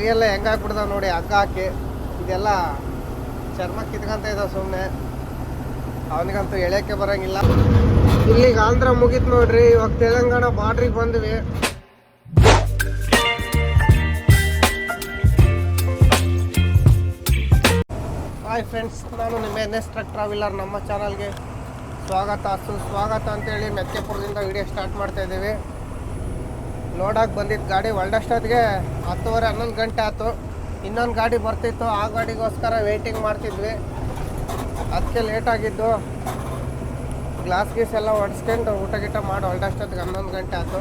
ಕೈಯೆಲ್ಲ ಹೆಂಗಾಗ್ಬಿಡ್ದಾವ ನೋಡಿ, ಹಗ್ಗ ಹಾಕಿ. ಇದೆಲ್ಲ ಚರ್ಮ ಕಿತ್ಕೊಂತ ಇದಾವ ಸುಮ್ಮನೆ ಅವನಿಗಂತೂ ಎಳೆಯಕ್ಕೆ ಬರಂಗಿಲ್ಲ. ಇಲ್ಲಿಗೆ ಆಂಧ್ರ ಮುಗೀತು ನೋಡ್ರಿ, ಇವಾಗ ತೆಲಂಗಾಣ ಬಾರ್ಡ್ರಿಗೆ ಬಂದ್ವಿ. ಹಾಯ್ ಫ್ರೆಂಡ್ಸ್ ನಾನು ನಿಮ್ಮ ಎನ್ ಎಸ್ ಟ್ರಕ್ ಟ್ರಾವೆಲರ್ ನಮ್ಮ ಚಾನಲ್ಗೆ ಸ್ವಾಗತ. ಸುಸ್ವಾಗತ ಅಂತೇಳಿ ಮೆತ್ತೆಪುರದಿಂದ ವಿಡಿಯೋ ಸ್ಟಾರ್ಟ್ ಮಾಡ್ತಾ ಇದ್ದೀವಿ. ಲೋಡಾಗಿ ಬಂದಿದ್ದು ಗಾಡಿ ಒಳ್ಳಷ್ಟೊತ್ತಿಗೆ ಹತ್ತುವರೆ ಹನ್ನೊಂದು ಗಂಟೆ ಆಯ್ತು. ಇನ್ನೊಂದು ಗಾಡಿ ಬರ್ತಿತ್ತು. ಆ ಗಾಡಿಗೋಸ್ಕರ ವೇಟಿಂಗ್ ಮಾಡ್ತಿದ್ವಿ. ಅದಕ್ಕೆ ಲೇಟ್ ಆಗಿದ್ದು. ಗ್ಲಾಸ್ ಗೀಸ್ ಎಲ್ಲ ಹೊಡ್ಸ್ಕೊಂಡು ಊಟ ಗೀಟ ಮಾಡಿ ಹೊಲ್ಡಷ್ಟೊತ್ತಿಗೆ ಹನ್ನೊಂದು ಗಂಟೆ ಆಯ್ತು.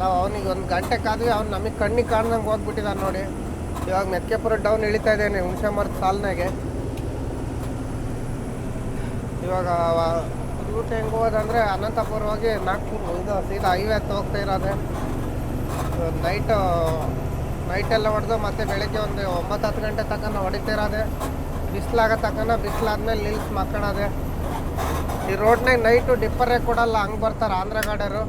ನಾವು ಅವನಿಗೆ ಒಂದು ಗಂಟೆ ಕಾದ್ವಿ. ಅವ್ನು ನಮಗೆ ಕಣ್ಣಿಗೆ ಕಾಣ್ದಂಗೆ ಹೋಗ್ಬಿಟ್ಟಿದ್ದಾನೆ ನೋಡಿ. ಇವಾಗ ಮೆತ್ಕೆಪುರ ಡೌನ್ ಇಳಿತಾ ಇದ್ದೇನೆ ಹುಣಸೆ ಮರದ ಸಾಲಿನಾಗೆ. ಇವಾಗ ರೂಟ್ ಹೆಂಗೆ ಹೋದಂದರೆ ಅನಂತಪುರ ಹೋಗಿ ನಾಗ್ಪುರ್ ಇದು ಸೀದಾ ಹೈವೇ ಹೋಗ್ತಾ ಇರೋದೆ. ನೈಟು ನೈಟೆಲ್ಲ ಹೊಡೆದು ಮತ್ತೆ ಬೆಳಗ್ಗೆ ಒಂದು ಒಂಬತ್ತು ಹತ್ತು ಗಂಟೆ ತನಕ ಹೊಡಿತಾ ಇರೋದೆ. ಬಿಸಿಲಾಗ ತನಕ ಬಿಸಿಲಾದ್ಮೇಲೆ ನಿಲ್ಸ್ ಮಕ್ಕಳದೆ ಈ ರೋಡ್ನಾಗ ನೈಟು ಡಿಪ್ಪರೇ ಕೊಡಲ್ಲ, ಹಂಗೆ ಬರ್ತಾರೆ ಆಂಧ್ರ ಗಾಡಿಯರು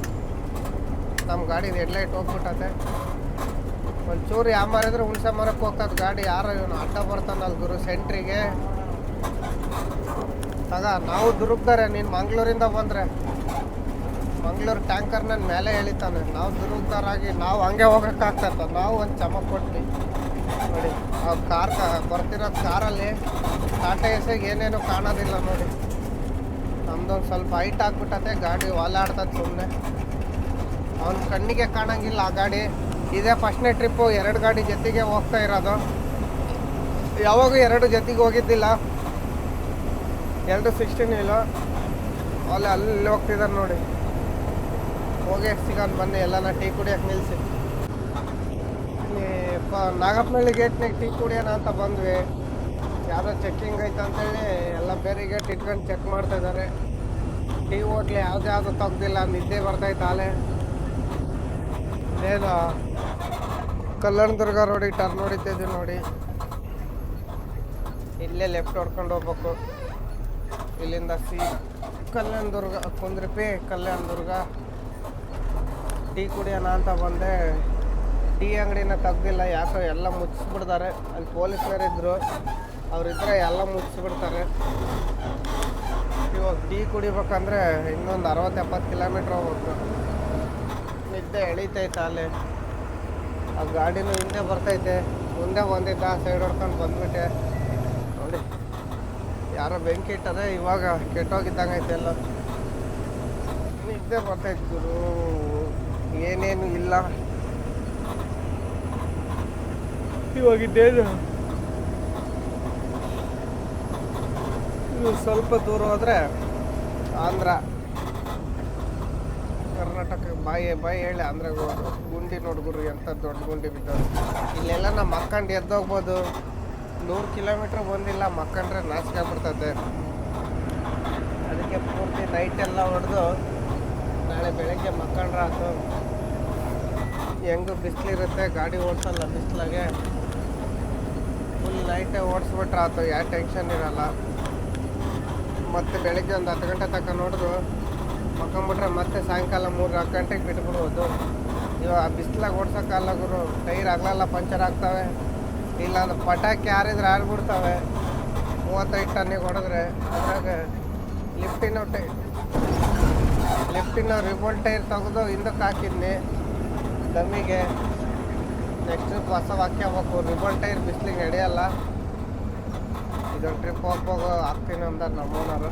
ನಮ್ಮ ಗಾಡಿ ಹೆಡ್ಲೈಟ್ ಹೋಗ್ಬಿಟ್ಟತೆ. ಒಂಚೂರು ಯಾವ ಮಾರಿದ್ರೆ ಹುಣಸೆ ಮರಕ್ಕೆ ಹೋಗ್ತದೆ ಗಾಡಿ, ಯಾರು ಇವನು ಅಡ್ಡ ಬರ್ತಾನಲ್ಲ ಗುರು ಸೆಂಟ್ರಿಗೆ. ತಗ ನಾವು ದುರುಗ್ತಾರೆ ನೀನು ಮಂಗಳೂರಿಂದ ಬಂದರೆ. ಮಂಗ್ಳೂರು ಟ್ಯಾಂಕರ್ ನನ್ನ ಮೇಲೆ ಎಳಿತಾನೆ. ನಾವು ದುರುದ್ದಾರಾಗಿ ನಾವು ಹಂಗೆ ಹೋಗೋಕ್ಕಾಗ್ತದ ನಾವು ಒಂದು ಚಮಕ್ ಕೊಟ್ವಿ. ನೋಡಿ, ಆ ಕಾರ್ ಬರ್ತಿರೋ ಕಾರಲ್ಲಿ ಟಾಟಾ ಎಸ್ಗೆ ಏನೇನು ಕಾಣೋದಿಲ್ಲ ನೋಡಿ. ನಮ್ದೊಂದು ಸ್ವಲ್ಪ ಹೈಟ್ ಆಗ್ಬಿಟ್ಟತೆ, ಗಾಡಿ ಓಲಾಡ್ತದೆ ಸುಮ್ಮನೆ ಅವ್ನ ಕಣ್ಣಿಗೆ ಕಾಣಂಗಿಲ್ಲ ಆ ಗಾಡಿ. ಇದೇ ಫಸ್ಟ್ನೇ ಟ್ರಿಪ್ಪು ಎರಡು ಗಾಡಿ ಜೊತೆಗೆ ಹೋಗ್ತಾ ಇರೋದು. ಯಾವಾಗೂ ಎರಡು ಜೊತೆಗೆ ಹೋಗಿದ್ದಿಲ್ಲ. ಎರಡು ಸಿಕ್ಸ್ಟೀನ್ ಇಲ್ಲ ಅಲ್ಲಿ ಅಲ್ಲಿ ಹೋಗ್ತಿದ್ದಾರೆ ನೋಡಿ. ಹೋಗಿ ಸಿಗೋಣ, ಬನ್ನಿ, ಎಲ್ಲನ ಟೀ ಕುಡಿಯೋಕೆ ನಿಲ್ಲಿಸಿ ಇಲ್ಲಿ ಪ, ನಾಗಪ್ಪನಹಳ್ಳಿ ಗೇಟ್ನಾಗ ಟೀ ಕುಡಿಯೋಣ ಅಂತ ಬಂದ್ವಿ. ಯಾರೋ ಚೆಕ್ಕಿಂಗ್ ಐತೆ ಅಂತೇಳಿ ಎಲ್ಲ ಬೇರೆ ಗೇಟ್ ಇಟ್ಕೊಂಡು ಚೆಕ್ ಮಾಡ್ತಾ ಇದ್ದಾರೆ. ಟೀ ಹೋಟ್ಲು ಯಾವುದೇ ಯಾವುದು ತೆಗ್ದಿಲ್ಲ, ನಿದ್ದೆ ಬರ್ತೈತೆ ಆಲೆ. ಏನು ಕಲ್ಯಾಣದುರ್ಗ ರೋಡಿಗೆ ಟರ್ನ್ ಹೊಡಿತಿದ್ವಿ ನೋಡಿ. ಇಲ್ಲೇ ಲೆಫ್ಟ್ ಹೊಡ್ಕೊಂಡು ಹೋಗ್ಬೇಕು. ಇಲ್ಲಿಂದ ಸಿ ಕಲ್ಯಾಣ ದುರ್ಗ, ಕುಂದ್ರಿಪಿ ಕಲ್ಯಾಣದುರ್ಗ ಟೀ ಕುಡಿಯೋಣ ಅಂತ ಬಂದೆ. ಟೀ ಅಂಗಡಿನ ತೆಗ್ದಿಲ್ಲ, ಯಾಕೋ ಎಲ್ಲ ಮುಚ್ಚಿಸ್ಬಿಡ್ತಾರೆ. ಅಲ್ಲಿ ಪೊಲೀಸ್ನವರಿದ್ದರು ಅವರಿದ್ದರೆ ಎಲ್ಲ ಮುಚ್ಚಿಸ್ಬಿಡ್ತಾರೆ. ಇವಾಗ ಟೀ ಕುಡಿಬೇಕಂದ್ರೆ ಇನ್ನೊಂದು ಅರವತ್ತು ಎಪ್ಪತ್ತು ಕಿಲೋಮೀಟ್ರ್ ಹೋಗ್ಬೇಕು ನಿದ್ದೆ ಎಳಿತೈತೆ ಅಲ್ಲಿ. ಆ ಗಾಡಿನೂ ಹಿಂದೆ ಬರ್ತೈತೆ. ಮುಂದೆ ಬಂದಿದ್ದ ಸೈಡ್ ಹೊಡ್ಕೊಂಡು ಬಂದ್ಬಿಟ್ಟೆ. ನೋಡಿ, ಯಾರೋ ಬೆಂಕಿ ಇಟ್ಟದೆ ಇವಾಗ ಕೆಟ್ಟೋಗಿದ್ದಂಗೆ ಐತೆ ಎಲ್ಲ. ನಿದ್ದೆ ಬರ್ತೈತೆ ಗುರು. ಏನೇನು ಇಲ್ಲ. ಇವಾಗಿದ್ದೇನು ಸ್ವಲ್ಪ ದೂರ ಹೋದ್ರೆ ಆಂಧ್ರ. ಕರ್ನಾಟಕ ಬಾಯಿ ಬಾಯಿ ಹೇಳಿ ಆಂಧ್ರಗೆ ಹೋಗೋದು. ಗುಂಡಿ ನೋಡ್ಗುರು ಎಂಥ ದೊಡ್ಡ ಗುಂಡಿ ಬಿದ್ದವು ಇಲ್ಲೆಲ್ಲ ನಾವು ಮಕ್ಕಂಡು ಎದ್ದೋಗ್ಬೋದು. ನೂರು ಕಿಲೋಮೀಟ್ರ್ ಬಂದಿಲ್ಲ ಮಕ್ಕಂಡ್ರೆ ನಾಚಿಕೆ ಬಿಡ್ತದೆ ಅದಕ್ಕೆ ಪೂರ್ತಿ ನೈಟ್ ಎಲ್ಲ ಹೊಡೆದು ನಾಳೆ ಬೆಳಗ್ಗೆ ಮಕ್ಕಂಡ್ರೆ ಆಯ್ತು ಹೆಂಗೂ ಬಿಸಿಲಿರುತ್ತೆ ಗಾಡಿ ಓಡಿಸಲ್ಲ, ಬಿಸಿಲಾಗೆ. ಫುಲ್ ನೈಟೇ ಓಡಿಸ್ಬಿಟ್ರೆ ಆಯ್ತು ಯಾವ ಟೆನ್ಷನ್ ಇರಲ್ಲ. ಮತ್ತೆ ಬೆಳಗ್ಗೆ ಒಂದು ಹತ್ತು ಗಂಟೆ ತನಕ ನೋಡಿದ್ರು ಮಕ್ಕೊಂಬಿಟ್ರೆ ಮತ್ತೆ ಸಾಯಂಕಾಲ ಮೂರು ನಾಲ್ಕು ಗಂಟೆಗೆ ಬಿಟ್ಬಿಡ್ಬೋದು. ಇವಾಗ ಬಿಸಿಲಾಗ ಓಡ್ಸೋಕ್ಕಲ್ಲ ಗುರು, ಟೈರ್ ಆಗಲಲ್ಲ, ಪಂಚರ್ ಆಗ್ತವೆ. ಇಲ್ಲ ಅಂದ್ರೆ ಪಟಾಕಿ ಯಾರಿದ್ರೆ ಆಡ್ಬಿಡ್ತವೆ ಮೂವತ್ತೈದು ಟನ್ನಿಗೆ ಹೊಡೆದ್ರೆ, ಅದ್ರಾಗ ಲಿಫ್ಟಿನ ಟೈ ಲಿಫ್ಟಿನ ರಿಬೋಲ್ ಟೈರ್ ತೆಗೆದು ಹಿಂದಕ್ಕೆ ಹಾಕಿದ್ನಿ. ದಮ್ಮಿಗೆ ನೆಕ್ಸ್ಟ್ ಟ್ರಿಪ್ ಹೊಸ ವಾಕ್ಯ ಹೋಗ್ಬೇಕು. ರಿಬಲ್ ಟೈರ್ ಬಿಸ್ಲಿಗೆ ನಡೆಯಲ್ಲ. ಇದೊಂದು ಟ್ರಿಪ್ ಹೋಗ್ಬೋಗು ಹಾಕ್ತೀನಿ ಅಂದಾರೆ ನಮ್ಮ ಓನರು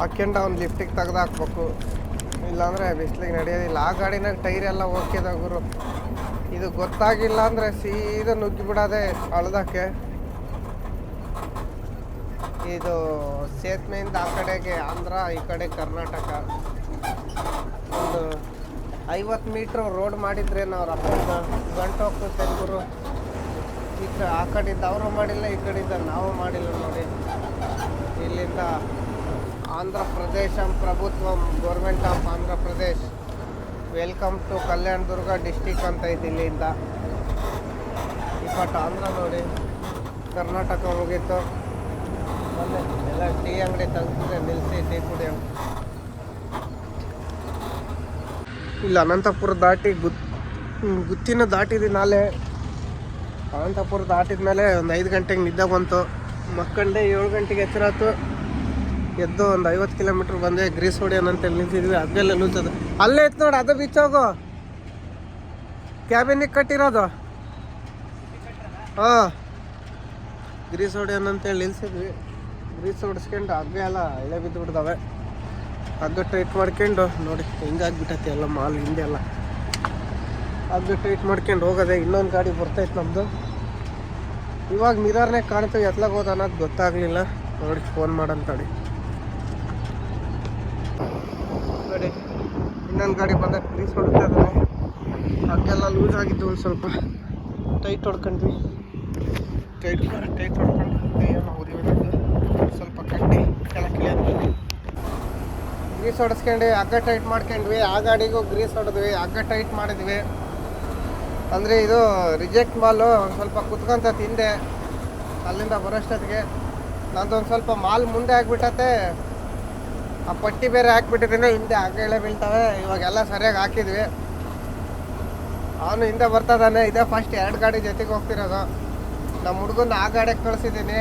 ಹಾಕ್ಯಂಡು ಅವ್ನು ಲಿಫ್ಟಿಗೆ ತೆಗ್ದು ಹಾಕ್ಬೇಕು. ಇಲ್ಲಾಂದರೆ ಬಿಸ್ಲಿಗೆ ನಡೆಯೋದಿಲ್ಲ. ಆ ಗಾಡಿನಾಗ ಟೈರ್ ಎಲ್ಲ ಓಕೆದ ಗುರು. ಇದು ಗೊತ್ತಾಗಿಲ್ಲ ಅಂದರೆ ಸೀದಾ ನುಗ್ಗಿ ಅಳ್ದಕ್ಕೆ. ಇದು ಸೇತುವೆಯಿಂದ ಆ ಕಡೆಗೆ ಆಂಧ್ರ, ಈ ಕಡೆ ಕರ್ನಾಟಕ. ಒಂದು ಐವತ್ತು ಮೀಟ್ರ್ ರೋಡ್ ಮಾಡಿದ್ರೆ ಅವ್ರ ಅಪ್ಪ ಗಂಟು ಹೋಗ್ತದೆ ಗುರು. ಈ ಕಡೆ, ಆ ಕಡೆಯಿಂದ ಅವರು ಮಾಡಿಲ್ಲ, ಈ ಕಡೆಯಿಂದ ನಾವು ಮಾಡಿಲ್ಲ ನೋಡಿ. ಇಲ್ಲಿಂದ Andhra Pradesh ಪ್ರಭುತ್ವಂ government of Andhra Pradesh. Welcome to Kalyana Durga district ಅಂತ ಇದೆ ಇಲ್ಲಿಂದ. ಇಪ್ಪತ್ತು ಆಂಧ್ರ ನೋಡಿ. ಕರ್ನಾಟಕ ಹೋಗಿತ್ತು ಎಲ್ಲ ಟೀ ಅಂಗಡಿ ತಂಗ್ತಿದೆ ನಿಲ್ಸಿ ಟೀ ಕುಡಿಯೋ ಇಲ್ಲಿ, ಅನಂತಪುರ ದಾಟಿ ಗುತ್ ಗುತ್ತಿನ ದಾಟಿದ ನಾಳೆ ಅನಂತಪುರ ದಾಟಿದ ಮೇಲೆ ಒಂದು ಐದು ಗಂಟೆಗೆ ನಿದ್ದೆ ಬಂತು. ಮಕ್ಕಂಡೆ ಏಳು ಗಂಟೆಗೆ ಎಚ್ಚರಾತು ಎದ್ದು ಒಂದು ಐವತ್ತು ಕಿಲೋಮೀಟ್ರ್ ಬಂದೆ, ಗ್ರೀಸ್ ಹೊಡಿಯೋಣ ಅಂತ ನಿಂತಿದ್ವಿ. ಅದೆಲ್ಲ ನುಚ್ಚೋದು ಅಲ್ಲೇ ಇತ್ತು ನೋಡಿ, ಅದು ಬೀಚ್ ಹೋಗು. ಕ್ಯಾಬಿನಿಗೆ ಕಟ್ಟಿರೋದು. ಹಾಂ. ಗ್ರೀಸ್ ಹೊಡಿಯೋಣ ಅಂತೇಳಿ ನಿಲ್ಸಿದ್ವಿ. ಗ್ರೀಸ್ ಹೊಡಿಸ್ಕೊಂಡು ಹಗ್ಗ ಎಲ್ಲ ಎಳೆ ಬಿದ್ದು ಬಿಡ್ತಾವೆ ಹಗ್ಗ ಟೈಟ್ ಮಾಡ್ಕೊಂಡು ನೋಡಿ, ಹಿಂಗಾಗ್ಬಿಟ್ಟೈತೆ ಎಲ್ಲ ಮಾಲ್ ಹಿಂದೆ ಎಲ್ಲ. ಹಗ್ಗ ಟೈಟ್ ಮಾಡ್ಕೊಂಡು ಹೋಗೋದೆ, ಇನ್ನೊಂದು ಗಾಡಿ ಬರ್ತೈತೆ ನಮ್ಮದು ಇವಾಗ ಮಿರರ್ನೇ ಕಾಣ್ತೀವಿ ಎತ್ಲಾಗ ಹೋದ ಅನ್ನೋದು ಗೊತ್ತಾಗಲಿಲ್ಲ. ನೋಡಿ ಫೋನ್ ಮಾಡಂತಡಿ ನೋಡಿ. ಇನ್ನೊಂದು ಗಾಡಿ ಬಂದಾಗ ಪ್ಲೀಸ್ ಹೊಡಿತಾ ಇದ್ದಾನೆ ಹಗ್ಗೆಲ್ಲ ಲೂಸ್ ಆಗಿತ್ತು ಒಂದು ಸ್ವಲ್ಪ ಟೈಟ್ ಹೊಡ್ಕೊಂಡ್ವಿ. ಟೈಟ್ ಟೈಟ್ ಹೊಡ್ಕೊಂಡು ಉರಿಬೇಕು ಸ್ವಲ್ಪ ಕಟ್ಟಿ ಗ್ರೀಸ್ ಹೊಡೆಸ್ಕೊಂಡು ಹಗ್ಗ ಟೈಟ್ ಮಾಡ್ಕೊಂಡ್ವಿ, ಆ ಗಾಡಿಗೂ ಗ್ರೀಸ್ ಹೊಡೆದ್ವಿ, ಹಗ್ಗ ಟೈಟ್ ಮಾಡಿದ್ವಿ. ಅಂದರೆ ಇದು ರಿಜೆಕ್ಟ್ ಮಾಲು ಸ್ವಲ್ಪ ಕುತ್ಕೊಂತ ತಿಂದೆ. ಅಲ್ಲಿಂದ ಬರೋಷ್ಟೊತ್ತಿಗೆ ಒಂದು ಸ್ವಲ್ಪ ಮಾಲ್ ಮುಂದೆ ಆಗಿಬಿಟ್ಟತೆ ಆ ಪಟ್ಟಿ ಬೇರೆ ಹಾಕ್ಬಿಟ್ಟಿದ್ರೆ ಹಿಂದೆ ಹಗ್ಗಗಳೇ ಬೀಳ್ತವೆ, ಇವಾಗೆಲ್ಲ ಸರಿಯಾಗಿ ಹಾಕಿದ್ವಿ. ಅವನು ಹಿಂದೆ ಬರ್ತದಾನೆ ಇದೇ ಫಸ್ಟ್ ಎರಡು ಗಾಡಿ ಜೊತೆಗೆ ಹೋಗ್ತಿರೋದು. ನಮ್ಮ ಹುಡುಗನ ಆ ಗಾಡಿಗೆ ಕಳಿಸಿದ್ದೀನಿ.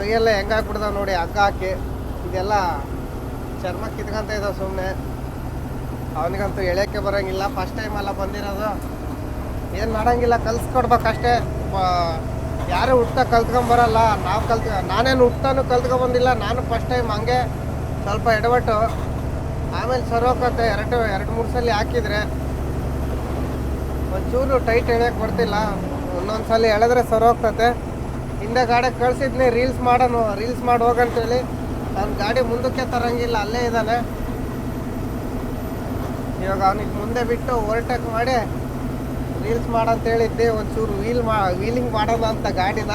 ಕೈಯೆಲ್ಲ ಹೆಂಗಾಗ್ಬಿಡ್ತಾವೆ ನೋಡಿ, ಹಗ್ಗ ಹಾಕಿ. ಇದೆಲ್ಲ ಚರ್ಮ ಕಿತ್ಕೊಂತ ಇದ್ದಾವೆ ಸುಮ್ಮನೆ ಅವನಿಗಂತೂ ಎಳೆಯೋಕ್ಕೆ ಬರೋಂಗಿಲ್ಲ. ಫಸ್ಟ್ ಟೈಮ್ ಅಲ್ಲ ಬಂದಿರೋದು. ಏನು ಮಾಡಂಗಿಲ್ಲ, ಕಲ್ಸ್ಕೊಡ್ಬೇಕಷ್ಟೇ. ಯಾರು ಹುಟ್ಟ ಕಲ್ತ್ಕೊಂಬರಲ್ಲ ನಾವು ಕಲ್ತ್, ನಾನೇನು ಹುಟ್ಟನು ಕಲ್ತ್ಕೊಂಬಂದಿಲ್ಲ ನಾನು ಫಸ್ಟ್ ಟೈಮ್ ಹಂಗೆ ಸ್ವಲ್ಪ ಎಡವಟ್ಟು. ಆಮೇಲೆ ಸರೋಕತ್ತೆ ಎರಡು ಎರಡು, ಮೂರು ಸಲ ಹಾಕಿದರೆ ಒಂಚೂರು ಟೈಟ್ ಎಳೆಯಕ್ಕೆ ಬರ್ತಿಲ್ಲ. ಒಂದೊಂದು ಸಲ ಎಳೆದ್ರೆ ಸರೋಗ್ತತೆ ಹಿಂದೆ ಗಾಡೆ ಕಳಿಸಿದ್ನಿ ರೀಲ್ಸ್ ಮಾಡೋನು ರೀಲ್ಸ್ ಮಾಡಿ ಹೋಗಂತೇಳಿ. ನನ್ನ ಗಾಡಿ ಮುಂದಕ್ಕೆ ತರಂಗಿಲ್ಲ, ಅಲ್ಲೇ ಇದ್ದಾನೆ. ಇವಾಗ ಅವನಿಗೆ ಮುಂದೆ ಬಿಟ್ಟು ಓವರ್ಟೇಕ್ ಮಾಡಿ ರೀಲ್ಸ್ ಮಾಡಂತ ಹೇಳಿದ್ದೆ ಒಂಚೂರು ವೀಲ್ ಮಾ ವೀಲಿಂಗ್ ಮಾಡೋಣ ಅಂತ ಗಾಡಿನ.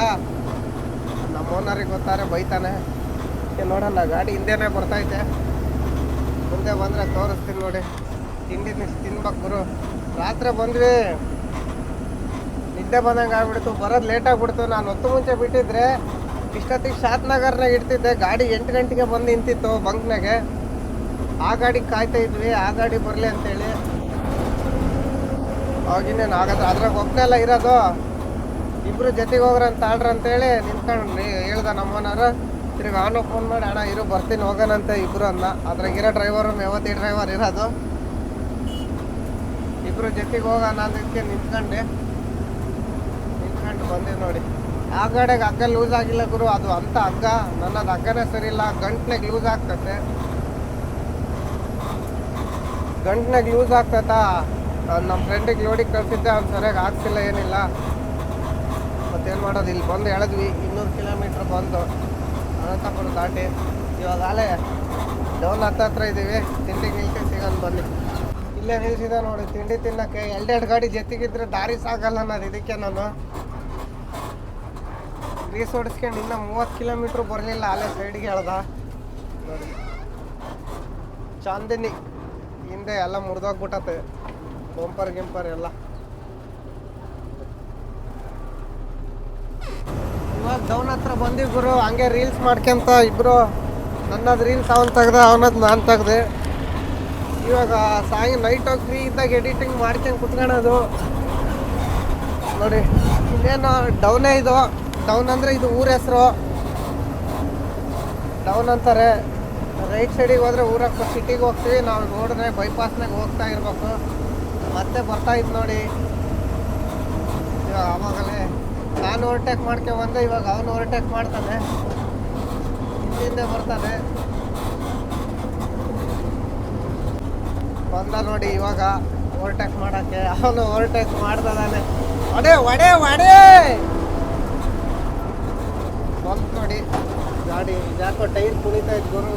ನಮ್ಮ ಓನರಿಗೆ ಗೊತ್ತಾರೆ, ಬೈತಾನೆ. ನೋಡೋಣ ಗಾಡಿ ಹಿಂದೆನೇ ಬರ್ತೈತೆ. ಮುಂದೆ ಬಂದರೆ ತೋರಿಸ್ತೀನಿ ನೋಡಿ. ತಿಂಡಿ ತಿನ್ಬೇಕು ಗುರು. ರಾತ್ರಿ ಬಂದ್ವಿ. ನಿದ್ದೆ ಬಂದಂಗೆ ಆಗ್ಬಿಡ್ತು, ಬರೋದು ಲೇಟ್ ಆಗ್ಬಿಡ್ತು. ನಾನು ಹೊತ್ತು ಮುಂಚೆ ಬಿಟ್ಟಿದ್ರೆ ಇಷ್ಟೊತ್ತಿಗೆ ಶಾತ್ ನಗರ್ನಾಗ ಇಡ್ತಿದ್ದೆ ಗಾಡಿ ಎಂಟು ಗಂಟೆಗೆ ಬಂದು ನಿಂತಿತ್ತು ಬಂಕ್ನಾಗೆ. ಆ ಗಾಡಿ ಕಾಯ್ತಾ ಇದ್ವಿ. ಆ ಗಾಡಿ ಬರಲಿ ಅಂತೇಳಿ. ಅವಾಗಿನ್ನೇನು ಆಗತ್ತೆ ಅದ್ರಾಗ ಒಬ್ಬನೆಲ್ಲ ಇರೋದು. ಇಬ್ರು ಜೊತೆಗೆ ಹೋಗ್ರ ಅಂತ ಆಡ್ರ ಅಂತೇಳಿ ನಿಂತ್ಕೊಂಡು ಹೇಳ್ದ ನಮ್ಮನವ್ರು. ತಿರ್ಗಿ ಆನು ಫೋನ್ ಮಾಡಿ, ಅಣ್ಣ, ಇರು, ಬರ್ತೀನಿ, ಹೋಗೋಣಂತ ಇಬ್ರು ಅನ್ನ ಅದ್ರಾಗ ಇರೋ ಡ್ರೈವರು ಮೇವತಿ ಡ್ರೈವರ್ ಇರೋದು. ಇಬ್ರು ಜೊತೆಗೆ ಹೋಗೋಣ ಅದಕ್ಕೆ ನಿಂತ್ಕೊಂಡೆ. ನಿಂತ್ಕೊಂಡು ಬಂದೆ ನೋಡಿ. ಆ ಕಡೆಗೆ ಹಗ್ಗ ಲೂಸ್ ಆಗಿಲ್ಲ ಗುರು, ಅದು ಅಂತ ಹಗ್ಗ ನನ್ನದು ಹಗ್ಗನೇ ಸರಿ ಇಲ್ಲ. ಗಂಟ್ನಾಗ ಲೂಸ್ ಆಗ್ತತೆ. ಗಂಟ್ನಾಗ ಲೂಸ್ ಆಗ್ತತಾ? ನಮ್ಮ ಫ್ರೆಂಡಿಗೆ ಲೋಡಿಗೆ ಕಳಿಸಿದ್ದೆ. ಅವ್ನು ಸರಿಯಾಗಿ ಆಗ್ತಿಲ್ಲ, ಏನಿಲ್ಲ. ಮತ್ತೇನು ಮಾಡೋದು? ಇಲ್ಲಿ ಬಂದು ಎಳೆದ್ವಿ. ಇನ್ನೂರು ಕಿಲೋಮೀಟ್ರ್ ಬಂದು. ಅನಂತಪುರ ದಾಟಿ. ಇವಾಗ ಅಲೆ ಡೌನ್ ಹತ್ತತ್ರ ಇದ್ದೀವಿ ತಿಂಡಿ ಗಿಲ್ಟಿ ಸಿಗೋದು ಬನ್ನಿ. ಇಲ್ಲೇ ನಿಲ್ಸಿದೆ ನೋಡಿ. ತಿಂಡಿ ತಿನ್ನಕ್ಕೆ. ಎರಡೆರಡು ಗಾಡಿ ಜೊತೆಗಿದ್ರೆ ದಾರಿ ಸಾಗಲ್ಲ ನಾನು ಇದಕ್ಕೆ ನಾನು. ಗ್ರೀಸ್ ಹೊಡಿಸ್ಕೊಂಡು ಇನ್ನೂ ಮೂವತ್ತು ಕಿಲೋಮೀಟ್ರ್ ಬರಲಿಲ್ಲ, ಅಲ್ಲೇ ಸೈಡ್ಗೆ ಹೇಳ್ದ ನೋಡಿ. ಚಾಂದಿನಿ, ಹಿಂದೆ ಎಲ್ಲ ಮುರಿದೋಗ್ಬಿಟ್ಟತೆ. ಬಂಪರ್, ಗಿಂಪರ್ ಎಲ್ಲ. ಇವಾಗ ಡೌನ್ ಹತ್ರ ಬಂದಿಬ್ರು ಹಂಗೆ ರೀಲ್ಸ್ ಮಾಡ್ಕೊಂತ ಇಬ್ರು, ನನ್ನದು ರೀಲ್ಸ್ ಅವನು ತೆಗ್ದ, ಅವನದು ನಾನು ತೆಗ್ದೆ. ಇವಾಗ ಸಾಯಂ ನೈಟ್ ಹೋಗಿ ಫ್ರೀ ಇದ್ದಾಗ ಎಡಿಟಿಂಗ್ ಮಾಡ್ಕೊಂಡು ಕುತ್ಕೊಳ್ಳೋದು ನೋಡಿ, ಇನ್ನೇನು ಡೌನೇ ಇದು. ಡೌನ್ ಅಂದರೆ ಇದು ಊರ ಹೆಸರು. ಡೌನ್ ಅಂತಾರೆ. ರೈಟ್ ಸೈಡಿಗೆ ಹೋದರೆ ಊರಕ್ಕೆ ಸಿಟಿಗೆ ಹೋಗ್ತೀವಿ. ನಾವು ನೋಡಿದ್ರೆ ಬೈಪಾಸ್ನಾಗ ಹೋಗ್ತಾ ಇರ್ಬೇಕು. ಮತ್ತೆ ಬರ್ತಾ ಇತ್ತು ನೋಡಿ. ಆವಾಗಲೇ ನಾನು ಓವರ್ಟೇಕ್ ಮಾಡ್ಕೊಂಡು ಬಂದೆ. ಇವಾಗ ಅವನು ಓವರ್ಟೇಕ್ ಮಾಡ್ತಾನೆ. ಹಿಂದೆ ಬರ್ತಾನೆ. ಬಂದ ನೋಡಿ ಇವಾಗ ಓವರ್ಟೇಕ್ ಮಾಡೋಕ್ಕೆ. ಅವನು ಓವರ್ಟೇಕ್ ಮಾಡ್ತಾನೆ ಒಡೆ ಒಡೆ ಒಡೆ! ನೋಡಿ. ಗಾಡಿ ಯಾಕೋ ಟೈರ್ ಇದ್ ಗುರು.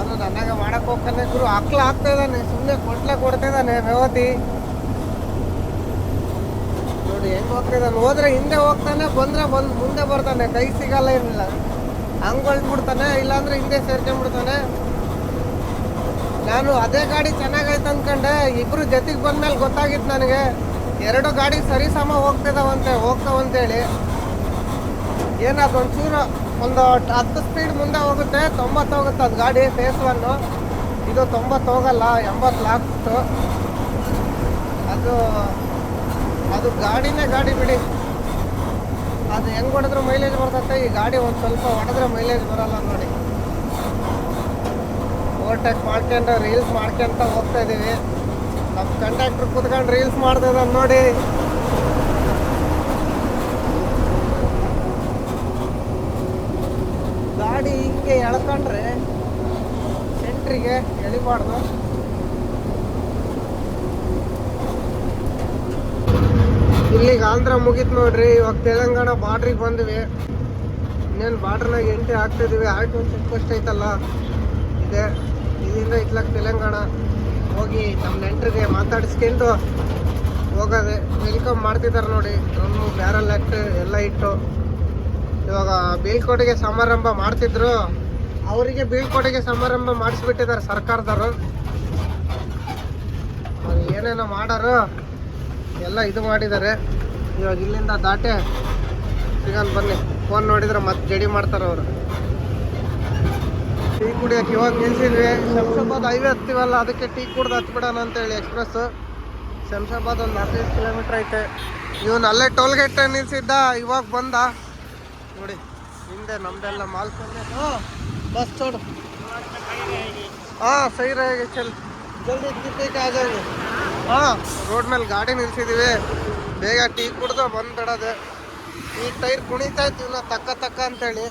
ಅದು ನನಗ ಮಾಡಕ್ ಹೋಗ್ತಾನೆ ಗುರು. ಹಾಕ್ಲ ಆಗ್ತಾ ಇದ್ದಾನೆ. ಸುಮ್ಮನೆ ಕೊಟ್ಲೆ ಕೊಡ್ತಾ ಇದ್ದಾನೆ ರೇವತಿ ನೋಡಿ, ಹೆಂಗ್ ಹೋಗ್ತಾ ಇದ್ದಾನೆ. ಹೋದ್ರೆ ಹಿಂದೆ ಹೋಗ್ತಾನೆ, ಬಂದ್ರೆ ಬಂದ್ ಮುಂದೆ ಬರ್ತಾನೆ. ಕೈ ಸಿಗಲ್ಲ ಏನಿಲ್ಲ. ಹಂಗ್ ಹೊಳ್ಬಿಡ್ತಾನೆ ಇಲ್ಲಾಂದ್ರೆ ಹಿಂದೆ ಸೇರ್ಕೊಂಡ್ಬಿಡ್ತಾನೆ. ನಾನು ಅದೇ ಗಾಡಿ ಚೆನ್ನಾಗೈತೆ ಅಂದ್ಕೊಂಡೆ ಇಬ್ರು ಜೊತೆಗೆ ಬಂದ್ಮೇಲೆ ಗೊತ್ತಾಗಿತ್ತು ನನಗೆ. ಎರಡು ಗಾಡಿ ಸರಿ ಸಮ ಹೋಗ್ತಿದಾವಂತೆ, ಹೋಗ್ತಾವಂತೇಳಿ. ಏನಾದ್ರು ಒಂಚೂರು ಒಂದು ಹತ್ತು ಸ್ಪೀಡ್ ಮುಂದೆ ಹೋಗುತ್ತೆ, ತೊಂಬತ್ತು ಹೋಗುತ್ತೆ ಅದು ಗಾಡಿ ಫೇಸ್ ಒನ್ನು ಇದು ತೊಂಬತ್ತು ಹೋಗಲ್ಲ, ಎಂಬತ್ತು ಲಾಕ್ಟು ಅದು ಅದು ಗಾಡಿನೇ ಗಾಡಿ ಬಿಡಿ. ಅದು ಹೆಂಗ್ ಹೊಡೆದ್ರೆ ಮೈಲೇಜ್ ಬರ್ತೈತೆ, ಈ ಗಾಡಿ ಒಂದು ಸ್ವಲ್ಪ ಹೊಡೆದ್ರೆ ಮೈಲೇಜ್ ಬರಲ್ಲ ನೋಡಿ. ಓವರ್ಟೇಕ್ ಮಾಡ್ಕೊಂಡು ರೀಲ್ಸ್ ಮಾಡ್ಕೊಂತ ಹೋಗ್ತಾ ಇದ್ದೀವಿ ನಮ್ಮ ಕಂಡಕ್ಟ್ರ್ ಕೂತ್ಕೊಂಡು ರೀಲ್ಸ್ ಮಾಡ್ತದ ನೋಡಿ ಗಾಡಿ ಹಿಂಗೆ ಎಳ್ಕೊಂಡ್ರೆ ಸೆಂಟ್ರಿಗೆ ಎಳಿಬಾರ್ದು. ಇಲ್ಲಿಗೆ ಆಂಧ್ರ ಮುಗೀತು ನೋಡ್ರಿ, ಇವಾಗ ತೆಲಂಗಾಣ ಬಾರ್ಡ್ರಿಗೆ ಬಂದ್ವಿ. ಇನ್ನೇನು ಬಾರ್ಡ್ರ್ನಾಗ ಎಂಟ್ರಿ ಆಗ್ತಿದೀವಿ ಆಯ್ತು ಚೆಕ್ ಪೋಸ್ಟ್ ಐತಲ್ಲ. ಇದೆ. ಇಲ್ಲಿಂದ ಇತ್ಲಾಗ ತೆಲಂಗಾಣ ಹೋಗಿ ನಮ್ಮ ನೆಂಟ್ರಿಗೆ ಮಾತಾಡಿಸ್ಕೊಂಡು ಹೋಗೋದೆ. ವೆಲ್ಕಮ್ ಮಾಡ್ತಿದ್ದಾರೆ ನೋಡಿ. ಡ್ರಮ್ಮು ಬ್ಯಾರಲ್ ಆಕ್ಟ್ ಎಲ್ಲ ಇಟ್ಟು. ಇವಾಗ ಬೀಳ್ಕೊಡುಗೆ ಸಮಾರಂಭ ಮಾಡ್ತಿದ್ರು. ಅವರಿಗೆ ಬೀಳ್ಕೊಡುಗೆ ಸಮಾರಂಭ ಮಾಡಿಸ್ಬಿಟ್ಟಿದ್ದಾರೆ ಸರ್ಕಾರದವರು. ಅವ್ರು ಏನೇನೋ ಮಾಡೋರು ಎಲ್ಲ ಇದು ಮಾಡಿದ್ದಾರೆ. ಇವಾಗ ಇಲ್ಲಿಂದ ದಾಟೆ ಸಿಗನ್ ಬನ್ನಿ. ಫೋನ್ ನೋಡಿದ್ರೆ ಮತ್ತೆ ಜಡಿ ಮಾಡ್ತಾರೆ ಅವರು. ಟೀ ಕುಡಿಯೋಕೆ ಇವಾಗ ನಿಲ್ಸಿದ್ವಿ. ಶಂಶಾಬಾದ್ ಹೈವೇ ಹತ್ತೀವಲ್ಲ ಅದಕ್ಕೆ ಟೀ ಕುಡ್ದು ಹತ್ಬಿಡೋಣ ಅಂತೇಳಿ ಎಕ್ಸ್ಪ್ರೆಸ್ ಶಂಶಾಬಾದ್ ಒಂದು ಹದಿನೈದು ಕಿಲೋಮೀಟ್ರ್ ಐತೆ. ಇವನು ಅಲ್ಲೇ ಟೋಲ್ ಗೇಟ್ ನಿಲ್ಸಿದ್ದ, ಇವಾಗ ಬಂದ. ನೋಡಿ, ಹಿಂದೆ ನಮ್ದೆಲ್ಲ ಮಾಲ್ ಬಸ್ ನೋಡು ಹಾಂ ಸೈರ ಚಲ್. ಜಲ್ದಿ ಆಗಿ ಹಾಂ, ರೋಡ್ ಮೇಲೆ ಗಾಡಿ ನಿಲ್ಸಿದ್ದೀವಿ ಬೇಗ ಟೀ ಕುಡ್ದು ಬಂದ್ಬಿಡೋದು. ಈ ಟೈರ್ ಕುಣಿತಾಯ್ತು ಇವನ್ನ ತಕ್ಕ ತಕ್ಕ ಅಂತೇಳಿ.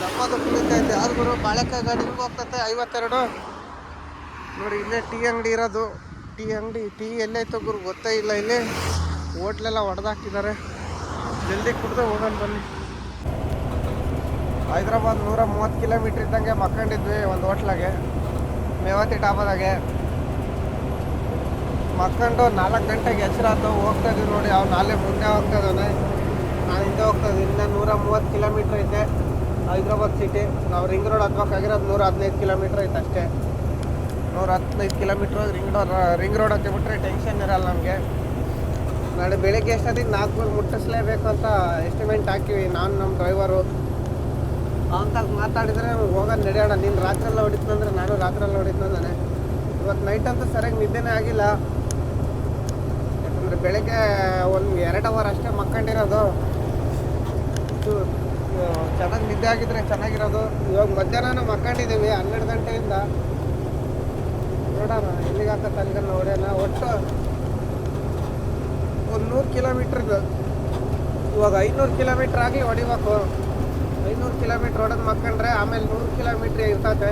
ದಪ್ಪದು ಕುಣಿತೈತೆ ಆದ್ರೂ ಬಾಳೆಕಾಯಿ ಗಾಡಿ ಹಿಂಗೆ ಹೋಗ್ತೈತೆ? ಐವತ್ತೆರಡು. ನೋಡಿ, ಇಲ್ಲೇ ಟೀ ಅಂಗಡಿ ಇರೋದು. ಟೀ ಅಂಗಡಿ, ಟೀ ಎಲ್ಲೈತೋ ಗುರು? ಗೊತ್ತೇ ಇಲ್ಲ ಇಲ್ಲಿ. ಹೋಟ್ಲೆಲ್ಲ ಹೊಡೆದಾಕ್ತಿದ್ದಾರೆ ಜಲ್ದಿ ಕುಡ್ದು ಹೋಗೋಣ ಬನ್ನಿ. ಹೈದ್ರಾಬಾದ್ ನೂರ ಮೂವತ್ತು ಕಿಲೋಮೀಟ್ರ್ ಇದ್ದಂಗೆ ಮಕ್ಕಂಡಿದ್ವಿ ಒಂದು ಹೋಟ್ಲಾಗೆ. ಮೇವತಿ ಡಾಬಾದಾಗೆ. ಮಕ್ಕೊಂಡು ನಾಲ್ಕು ಗಂಟೆಗೆ ಹೆಸರಾತು ಹೋಗ್ತಾ ನೋಡಿ, ಅವ್ನು ನಾಳೆ ಮುಂದೆ ಹೋಗ್ತಾ ಇದ್ದಾನೆ. ನಾನು ಹಿಂದೆ ಹೋಗ್ತಾ ಇದ್ದೀನಿ ಇನ್ನೂ ನೂರ ಮೂವತ್ತು ಕಿಲೋಮೀಟ್ರ್ ಐತೆ ಹೈದ್ರಾಬಾದ್ ಸಿಟಿ. ನಾವು ರಿಂಗ್ ರೋಡ್ ಹತ್ಬೇಕಾಗಿರೋದು ನೂರ ಹದಿನೈದು ಕಿಲೋಮೀಟ್ರ್ ಐತೆ ಅಷ್ಟೇ. ನೂರ ಹದಿನೈದು kilometre ring road ring road ಹತ್ತಿಬಿಟ್ರೆ tension ಇರಲ್ಲ ನಮಗೆ. ನಾಳೆ ಬೆಳಗ್ಗೆ ಎಷ್ಟೊತ್ತಿಗೆ ನಾಲ್ಕೂರು ಮುಟ್ಟಿಸ್ಲೇಬೇಕು ಅಂತ ಎಸ್ಟಿಮೇಟ್ ಹಾಕಿವಿ. ನಾನು ನಮ್ಮ ಡ್ರೈವರು ಅಂತ ಮಾತಾಡಿದರೆ ಹೋಗೋದು ನಡೆಯೋಣ ನೀನು ರಾತ್ರೆಲ್ಲ ಹೊಡಿತಂದ್ರೆ ನಾನು ರಾತ್ರೆಲ್ಲ ಹೊಡಿತಂದಾನೆ ಇವತ್ತು ನೈಟ್ ಅಂತೂ ಸರಿಯಾಗಿ ನಿದ್ದೆನೇ ಆಗಿಲ್ಲ. ಯಾಕಂದರೆ ಬೆಳಗ್ಗೆ ಒಂದು ಎರಡು ಅವರ್ ಅಷ್ಟೇ ಮಕ್ಕಂಡಿರೋದು. ಚೆನ್ನಾಗಿ ನಿದ್ದೆ ಆಗಿದ್ರೆ ಚೆನ್ನಾಗಿರೋದು. ಇವಾಗ ಮಧ್ಯಾಹ್ನ ಮಕ್ಕಂಡಿದ್ದೀವಿ ಹನ್ನೆರಡು ಗಂಟೆಯಿಂದ. ನೋಡೋಣ ಎಲ್ಲಿಗೆ ಹಾಕತ್ತೆ ಅಲ್ಲಿಗೆ ನೋಡೋಣ ಒಟ್ಟು ಒಂದು ನೂರು ಕಿಲೋಮೀಟ್ರ್ದು. ಇವಾಗ ಐನೂರು ಕಿಲೋಮೀಟ್ರ್ ಆಗಲಿ ಹೊಡಿಬೇಕು. ಐನೂರು ಕಿಲೋಮೀಟ್ರ್ ಹೊಡೆದು ಮಕ್ಕಂಡ್ರೆ ಆಮೇಲೆ ನೂರು ಕಿಲೋಮೀಟ್ರ್ ಇರ್ತದೆ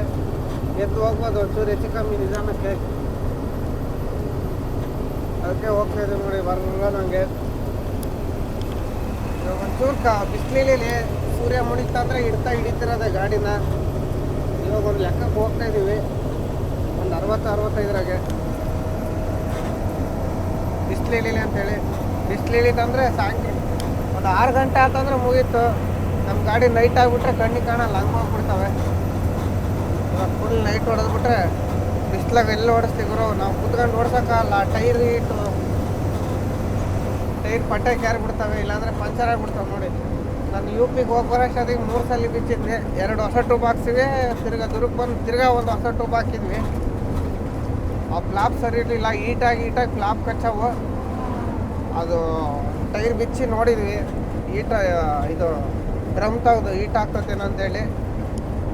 ಎದ್ದು ಹೋಗ್ಬೋದು ಒಂಚೂರು ಹೆಚ್ಚು ಕಮ್ಮಿ ನಿಧಾನಕ್ಕೆ. ಅದಕ್ಕೆ ಹೋಗ್ತಾ ಇದ್ದೀವಿ ನೋಡಿ ಬರಲ್ಲ ನನಗೆ ಒಂಚೂರು ಕ ಬಿಸಿಲಲ್ಲಿ ಸೂರ್ಯ ಮುಣಿತಂದ್ರೆ ಹಿಡ್ತಾ ಹಿಡಿತಿರೋದೆ ಗಾಡಿನ. ಇವಾಗ ಒಂದು ಲೆಕ್ಕಕ್ಕೆ ಹೋಗ್ತಾ ಇದ್ದೀವಿ ಒಂದು ಅರವತ್ತು, ಅರವತ್ತೈದರಾಗೆ. ಬಿಸಿಲಿಳಿ ಅಂತೇಳಿ. ಬಿಸಿಲಿಳಿ ಅಂದರೆ ಸಾಯಂಕಾಲ ಒಂದು ಆರು ಗಂಟೆ ಆತಂದ್ರೆ ಮುಗೀತು. ನಮ್ಮ ಗಾಡಿ ನೈಟ್ ಆಗಿಬಿಟ್ರೆ ಕಣ್ಣಿಗೆ ಕಾಣಲ್ಲ, ಹಂಗೆ ಹೋಗ್ಬಿಡ್ತವೆ ಫುಲ್ ನೈಟ್ ಹೊಡೆದ್ಬಿಟ್ರೆ ಬಿಸ್ಲಾಗ ಎಲ್ಲಿ ಓಡಿಸ್ತೀವಿ ಗುರು? ನಾವು ಕುತ್ಕೊಂಡು ಓಡ್ಸೋಕ್ಕಲ್ಲ ಟೈರ್ ಇಟ್ಟು ಟೈರ್ ಪಟ್ಟೆ ಕ್ಯಾರಿ ಬಿಡ್ತವೆ ಇಲ್ಲಾಂದ್ರೆ ಪಂಚರ್ ಆಗಿಬಿಡ್ತಾವೆ ನೋಡಿ. ನಾನು ಯು ಪಿಗೆ ಹೋಗಿ ಬರೋಷ್ಟೊತ್ತಿಗೆ ಮೂರು ಸಲ ಬಿಚ್ಚಿದ್ವಿ ಎರಡು ಹೊಸ ಟೂಬ್ ಹಾಕ್ಸಿವಿ, ತಿರ್ಗಾ ದುರ್ಗ್ ಬಂದು, ತಿರ್ಗಾ ಒಂದು ಹೊಸ ಟೂಬ್ ಹಾಕಿದ್ವಿ. ಆ ಫ್ಲಾಪ್ ಸರಿ ಇರಲಿಲ್ಲ ಈಟಾಗಿ ಈಟಾಗಿ ಫ್ಲಾಪ್ ಕಚ್ಚವು. ಅದು ಟೈರ್ ಬಿಚ್ಚಿ ನೋಡಿದ್ವಿ. ಈಟ, ಇದು ಡ್ರಮ್ ತೆಗ್ದು ಈಟ್ ಆಗ್ತತೇನೋ ಅಂತೇಳಿ.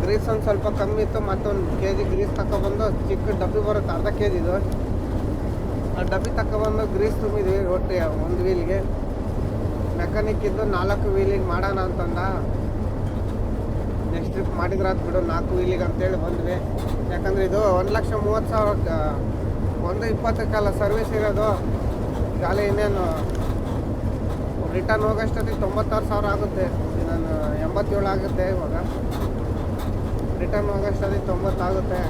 ಗ್ರೀಸ್ ಒಂದು ಸ್ವಲ್ಪ ಕಮ್ಮಿ ಇತ್ತು, ಮತ್ತೊಂದು ಕೆ ಜಿ ಗ್ರೀಸ್ ತಗೊಬಂದು ಚಿಕ್ಕ ಡಬ್ಬಿ ಬರುತ್ತೆ, ಅರ್ಧ ಕೆ ಜಿದು ಆ ಡಬ್ಬಿ ತಗೊಬಂದು ಗ್ರೀಸ್ ತುಂಬಿದ್ವಿ ಒಟ್ಟು ಒಂದು ವೀಲ್ಗೆ. ಮೆಕ್ಯಾನಿಕ್ ಇದ್ದು ನಾಲ್ಕು ವೀಲಿಗೆ ಮಾಡೋಣ ಅಂತಂದ. ನೆಕ್ಸ್ಟ್ ಟ್ರಿಪ್ ಮಾಡಿದ್ರೆ ಬಿಡು, ನಾಲ್ಕು ವೀಲಿಗೆ ಅಂತೇಳಿ ಬಂದ್ವಿ. ಯಾಕಂದ್ರೆ ಇದು ಒಂದು ಲಕ್ಷ ಮೂವತ್ತು ಸಾವಿರ, ಒಂದು ಇಪ್ಪತ್ತಕ್ಕೆಲ್ಲ ಸರ್ವಿಸ್ ಇರೋದು. ಖಾಲಿ ಇನ್ನೇನು ರಿಟರ್ನ್ ಹೋಗೋಷ್ಟೊತ್ತಿಗೆ ತೊಂಬತ್ತಾರು ಸಾವಿರ ಆಗುತ್ತೆ. ನಾನು ಎಂಬತ್ತೇಳು ಆಗುತ್ತೆ ಇವಾಗ. ರಿಟರ್ನ್ ಹೋಗೋಷ್ಟೊತ್ತಿಗೆ ತೊಂಬತ್ತಾಗುತ್ತೆ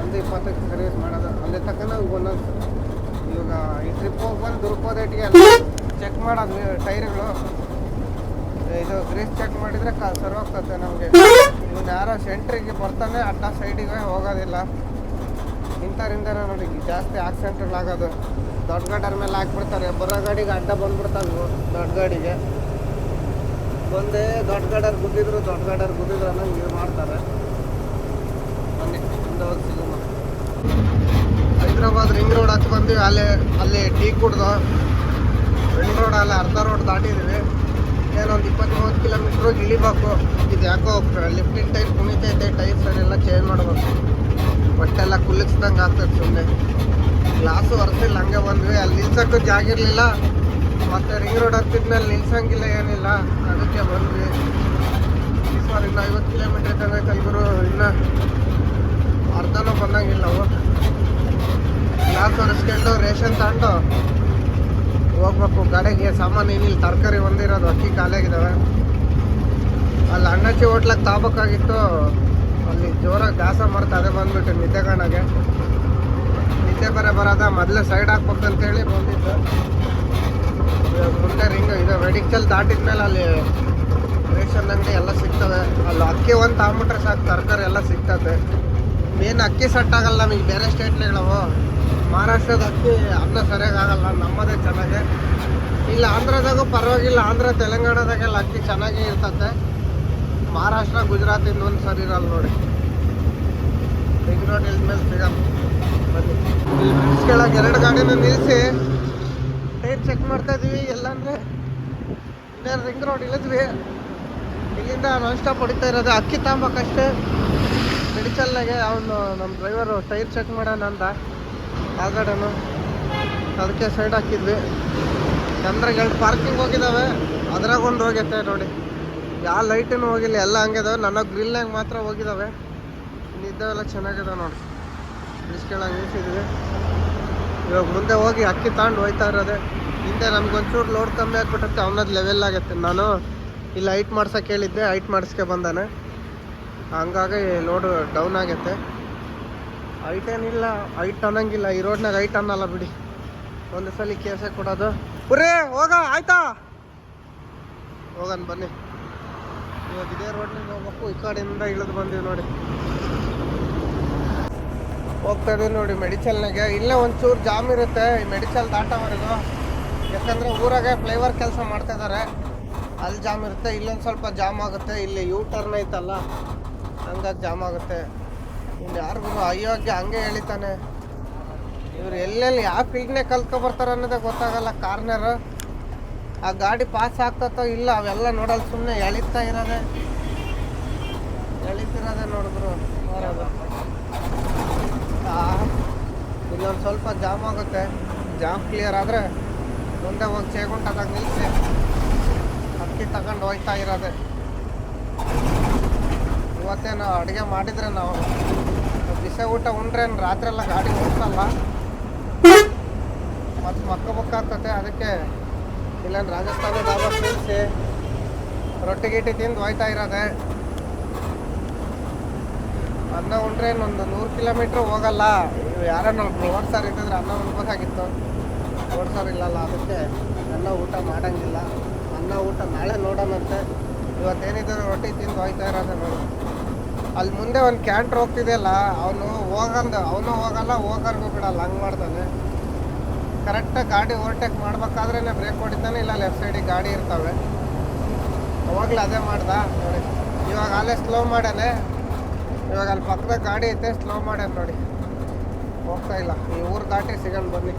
ಒಂದು ಇಪ್ಪತ್ತಕ್ಕೆ ಸರ್ವಿಸ್ ಮಾಡೋದು. ಅಲ್ಲಿ ತಕ್ಕನ ಒಂದೊಂದು ಇವಾಗ ಈ ಟ್ರಿಪ್ ಹೋಗಿ ಬಂದು ಅಲ್ಲಿ ಚೆಕ್ ಮಾಡೋದು ಟೈರ್ಗಳು. ಇದು ಗ್ರೀಸ್ ಚೆಕ್ ಮಾಡಿದರೆ ಕ ಸರಿ ಹೋಗ್ತದೆ ನಮಗೆ. ಇವನು ಯಾರೋ ಸೆಂಟ್ರಿಗೆ ಬರ್ತಾನೆ, ಅಡ್ಡ ಸೈಡಿಗೆ ಹೋಗೋದಿಲ್ಲ. ಇಂಥವ್ರಿಂದ ನೋಡಿ ಜಾಸ್ತಿ ಆಕ್ಸಿಡೆಂಟ್ಗಳಾಗೋದು ದೊಡ್ಡ ಗಾಡರ ಮೇಲೆ ಹಾಕ್ಬಿಡ್ತಾರೆ. ಬರೋ ಗಾಡಿಗೆ ಅಡ್ಡ ಬಂದ್ಬಿಡ್ತಾವೆ ದೊಡ್ಡ ಗಾಡಿಗೆ. ಬಂದೇ ದೊಡ್ಡ ಗಾಡರ್ ಗುದ್ದಿದ್ರು, ದೊಡ್ಡ ಗಾಡರ್ ಗುದ್ದಿದ್ರು ಅನ್ನೋಂಗೆ ಇದು ಮಾಡ್ತಾರೆ. ಬನ್ನಿ ಹೋಗಿ ಸಿಗೋಣ. ಹೈದ್ರಾಬಾದ್ ರಿಂಗ್ ರೋಡ್ ಹತ್ತು ಬಂದು ಅಲ್ಲಿ ಅಲ್ಲಿ ಟೀ ಕುಡ್ದು. ರಿಂಗ್ ರೋಡ್ ಅಲ್ಲಿ, ಅರ್ಧ ರೋಡ್ ದಾಟಿದ್ದೀವಿ. ಏನೊಂದು ಇಪ್ಪತ್ತು ಮೂವತ್ತು ಕಿಲೋಮೀಟ್ರ್ ಇಳಿಬೇಕು ಇದು ಯಾಕೋ ಲಿಫ್ಟಿಂಗ್ ಟೈರ್ ಕುಣಿತೈತೆ ಟೈರ್ ಸೈಡ್ ಎಲ್ಲ ಚೇಂಜ್ ಮಾಡ್ಬೇಕು. ಹೊಟ್ಟೆಲ್ಲ ಕುಲ್ಲಿಸ್ದಂಗೆ ಆಗ್ತದೆ ಸುಮ್ಮನೆ ಗ್ಲಾಸು ಒರೆಸಿಲ್ಲ, ಹಂಗೆ ಬಂದ್ವಿ. ಅಲ್ಲಿ ನಿಲ್ಸಕ್ಕೂ ಜಾಗ ಇರಲಿಲ್ಲ. ಮತ್ತು ರಿಂಗ್ ರೋಡ್ ಹತ್ತಿದ್ಮೇಲೆ ನಿಲ್ಸಂಗಿಲ್ಲ ಏನಿಲ್ಲ. ಅದಕ್ಕೆ ಬಂದ್ವಿ. ಸರ್ ಇನ್ನು ಐವತ್ತು ಕಿಲೋಮೀಟ್ರ್ ತನಕ ಕಲ್ಗುರು ಇನ್ನು ಅರ್ಧನೂ ಬಂದಂಗಿಲ್ಲ ಅವು. ಗ್ಲಾಸ್ ಒರೆಸ್ಕೊಂಡು ರೇಷನ್ ತಗೊಂಡು ಹೋಗ್ಬೇಕು. ಗಾಡಿಗೆ ಸಾಮಾನು ಏನಿಲ್ಲ, ತರಕಾರಿ ಒಂದಿರೋದು, ಅಕ್ಕಿ ಖಾಲಿಯಾಗಿದ್ದಾವೆ ಅಲ್ಲಿ ಅಣ್ಣಚ್ಚಿ ಹೋಟ್ಲಾಗ ತಾಬೇಕಾಗಿತ್ತು ಅಲ್ಲಿ ಜೋರಾಗಿ ದಾಸ ಮಾಡ್ತಾ ಅದೇ ಬಂದ್ಬಿಟ್ಟು ನಿದ್ದೆ ಕಾಣಗೆ ನಿದ್ದೆ ಬರ ಬರೋದ? ಮೊದಲೇ ಸೈಡ್ ಹಾಕ್ಬೇಕಂತೇಳಿ ಬಂದಿದ್ದು. ಬಂದಿದ್ದೆ ಮುಂದೆ ರಿಂಗ್ ಇದು. ಮೆಡಿಕಲ್ ದಾಟಿದ್ಮೇಲೆ ಅಲ್ಲಿ ರೇಷನ್ ಅಂಗಡಿ ಎಲ್ಲ ಸಿಗ್ತವೆ ಅಲ್ಲಿ ಅಕ್ಕಿ ಒಂದು ತಗೊಂಬಿಟ್ರೆ ಸಾಕು, ತರಕಾರಿ ಎಲ್ಲ ಸಿಗ್ತದೆ. ಮೇನ್ ಅಕ್ಕಿ ಸೆಟ್ ಆಗಲ್ಲ ನಮಗೆ, ಬೇರೆ ಸ್ಟೇಟ್ನಾಗಳವು ಮಹಾರಾಷ್ಟ್ರದ ಅಕ್ಕಿ ಅನ್ನ ಸರಿಯಾಗಿ ನಮ್ಮದೇ ಚೆನ್ನಾಗೆ. ಇಲ್ಲ, ಆಂಧ್ರದಾಗೂ ಪರವಾಗಿಲ್ಲ. ಆಂಧ್ರ, ತೆಲಂಗಾಣದಾಗೆಲ್ಲ ಅಕ್ಕಿ ಚೆನ್ನಾಗೇ ಇರ್ತದೆ ಮಹಾರಾಷ್ಟ್ರ ಗುಜರಾತಿಂದ ಒಂದು ಸರಿ ಇರಲ್ಲ ನೋಡಿ. ರಿಂಗ್ ರೋಡ್ ಮೇಲೆ ಸಿಗಲ್ಲ ಕೆಳಗೆ ಎರಡು ಗಾಡಿನ ನಿಲ್ಲಿಸಿ ಟೈರ್ ಚೆಕ್ ಮಾಡ್ತಾ ಇದೀವಿ. ಎಲ್ಲಂದ್ರೆ ಇನ್ನೇನು ರಿಂಗ್ ರೋಡ್ ಇಳಿದ್ವಿ. ಇಲ್ಲಿಂದ ನಾನ್ ಸ್ಟಾಪ್ ಹೊಡಿತಾ ಇರೋದು ಅಕ್ಕಿ ತಾಂಬಕಷ್ಟೇ ಮೆಡಿಕಲ್ನಾಗೆ ಅವನು ನಮ್ಮ ಡ್ರೈವರು ಟೈರ್ ಚೆಕ್ ಮಾಡೋಣ ಅಂತ. ಅದಕ್ಕೆ ಸೈಡ್ ಹಾಕಿದ್ವಿ. ಚಂದ್ರಗಳು ಪಾರ್ಕಿಂಗ್ ಹೋಗಿದ್ದಾವೆ ಅದ್ರಾಗ ಒಂದು ಹೋಗೈತೆ ನೋಡಿ. ಯಾವ ಲೈಟನ್ನು ಹೋಗಿಲ್ಲ, ಎಲ್ಲ ಹಂಗಿದಾವೆ ನನ್ನ ಗ್ರಿಲ್ನಾಗ ಮಾತ್ರ ಹೋಗಿದ್ದಾವೆ ಇನ್ನಿದ್ದಾವೆಲ್ಲ ಚೆನ್ನಾಗಿದಾವೆ ನೋಡಿ. ಬ್ರಿಡ್ಜ್ ಕೆಳಗೆ ನಿಲ್ಸಿದ್ವಿ ಇವಾಗ ಮುಂದೆ ಹೋಗಿ ಅಕ್ಕಿ ತಗೊಂಡು ಹೋಯ್ತಾ ಇರೋದೆ. ಹಿಂದೆ ನಮ್ಗೊಂಚೂರು ಲೋಡ್ ಕಮ್ಮಿ ಆಗ್ಬಿಟ್ಟತ್ತೆ ಅವನದು ಲೆವೆಲ್ ಆಗತ್ತೆ ನಾನು ಇಲ್ಲಿ ಹೈಟ್ ಮಾಡ್ಸೋಕೆ ಹೇಳಿದ್ದೆ ಹೈಟ್ ಮಾಡಿಸ್ಕೆ ಬಂದಾನೆ. ಹಂಗಾಗಿ ಲೋಡು ಡೌನ್ ಆಗುತ್ತೆ ಹೈಟ್ ಏನಿಲ್ಲ ಹೈಟ್ ಅನ್ನಂಗಿಲ್ಲ. ಈ ರೋಡ್ನಾಗ ಹೈಟ್ ಅನ್ನಲ್ಲ ಬಿಡಿ. ಒಂದು ಸಲ ಕೇಸೇ ಕೊಡೋದು. ಉರೇ ಹೋಗ, ಆಯ್ತಾ? ಹೋಗನ್ ಬನ್ನಿ. ಇವಾಗ ಇದೇ ರೋಡ್ನಿಂದ ಹೋಗ್ಬೇಕು, ಈ ಕಡೆಯಿಂದ ಇಳಿದು ಬಂದೀವಿ ನೋಡಿ. ಹೋಗ್ತಾ ಇದೀವಿ ನೋಡಿ ಮೆಡಿಚಲ್ನಾಗೆ ಇಲ್ಲೇ ಒಂಚೂರು ಜಾಮ್ ಇರುತ್ತೆ ಈ ಮೆಡಿಚಲ್ ದಾಟೋವರೆಗೂ. ಯಾಕಂದರೆ ಊರಾಗೆ ಫ್ಲೈವರ್ ಕೆಲಸ ಮಾಡ್ತಾ ಇದ್ದಾರೆ ಅಲ್ಲಿ ಜಾಮ್ ಇರುತ್ತೆ, ಇಲ್ಲೊಂದು ಸ್ವಲ್ಪ ಜಾಮ್ ಆಗುತ್ತೆ. ಇಲ್ಲಿ ಯೂ ಟರ್ನ್ ಐತಲ್ಲ, ಹಂಗಾಗಿ ಜಾಮ್ ಆಗುತ್ತೆ. ಇಲ್ಲಿ ಯಾರಿಗೂ ಅಯೋಗ್ಯ ಹಂಗೆ ಹೇಳಿತಾನೆ ಇವ್ರು ಎಲ್ಲೆಲ್ಲಿ ಯಾವ ಫೀಲ್ಡ್ನೇ ಕಲ್ತ್ಕೊಬರ್ತಾರೆ ಅನ್ನೋದೇ ಗೊತ್ತಾಗಲ್ಲ ಕಾರ್ನರು ಆ ಗಾಡಿ ಪಾಸ್ ಆಗ್ತತೋ ಇಲ್ಲ ಅವೆಲ್ಲ ನೋಡಲ್ ಸುಮ್ಮನೆ ಎಳಿತಾ ಇರೋದೆ. ಎಳಿತಿರೋದೆ ನೋಡಿದ್ರು ಇಲ್ಲೊಂದು ಸ್ವಲ್ಪ ಜಾಮ್ ಆಗುತ್ತೆ. ಜಾಮ್ ಕ್ಲಿಯರ್ ಆದರೆ ಮುಂದೆ ಹೋಗಿ ಚೇಗುಂಟದಾಗ ನಿಲ್ಲಿಸಿ ಅಕ್ಕಿ ತಗೊಂಡು ಹೋಗ್ತಾ ಇರೋದೆ. ಇವತ್ತೇನು ಅಡುಗೆ ಮಾಡಿದ್ರೆ ನಾವು. ಬಿಸಿ ಊಟ ಉಂಡ್ರೆ ರಾತ್ರಿ ಎಲ್ಲ ಗಾಡಿ ಓಡಿಸಲ್ಲ ಮತ್ತು ಮಕ್ಕಬಕ್ಕಾಗ್ತತೆ ಅದಕ್ಕೆ ಇಲ್ಲೇನು ರಾಜಸ್ಥಾನ ಡಾಬಾ ನಿಲ್ಲಿಸಿ ರೊಟ್ಟಿ ಗಿಟ್ಟಿ ತಿಂದು ಹೋಯ್ತಾ ಇರೋದೆ. ಅನ್ನ ಉಂಡ್ರೆ ಇನ್ನೊಂದು ನೂರು ಕಿಲೋಮೀಟ್ರ್ ಹೋಗಲ್ಲ. ಇವು ಯಾರನ್ನ ಓಡ್ಸಾರ ಇದ್ದಿದ್ರೆ ಅನ್ನ ಉಣ್ಬೇಕಾಗಿತ್ತು. ಓಡ್ಸಾರ ಇಲ್ಲಲ್ಲ, ಅದಕ್ಕೆ ಅನ್ನ ಊಟ ಮಾಡೋಂಗಿಲ್ಲ. ಅನ್ನ ಊಟ ನಾಳೆ ನೋಡೋಣಂತೆ. ಇವತ್ತೇನಿದ್ರು ರೊಟ್ಟಿ ತಿಂದು ಹೋಯ್ತಾ ಇರೋದೆ ನೋಡಿ. ಅಲ್ಲಿ ಮುಂದೆ ಒಂದು ಕ್ಯಾಂಟ್ರ್ ಹೋಗ್ತಿದೆಯಲ್ಲ, ಅವನು ಹೋಗಂದು, ಅವನು ಹೋಗಲ್ಲ, ಹೋಗೋರ್ಗೂ ಬಿಡಲ್ಲ, ಹಂಗೆ ಮಾಡ್ತಾನೆ. ಕರೆಕ್ಟಾಗಿ ಗಾಡಿ ಓವರ್ಟೇಕ್ ಮಾಡಬೇಕಾದ್ರೆ ಬ್ರೇಕ್ ಹೊಡಿತಾನೆ, ಇಲ್ಲ ಲೆಫ್ಟ್ ಸೈಡಿಗೆ ಗಾಡಿ ಇರ್ತವೆ. ಅವಾಗಲೂ ಅದೇ ಮಾಡ್ದ. ನೋಡಿ, ಇವಾಗ ಅಲ್ಲೇ ಸ್ಲೋ ಮಾಡ್ಯಾನೆ ಇವಾಗ ಅಲ್ಲಿ ಪಕ್ಕದಾಗ ಗಾಡಿ ಐತೆ ಸ್ಲೋ ಮಾಡ್ಯಾನ ನೋಡಿ. ಹೋಗ್ತಾ ಇಲ್ಲ. ಈ ಊರು ದಾಟಿ ಸಿಗಲ್ಲ ಬನ್ನಿ.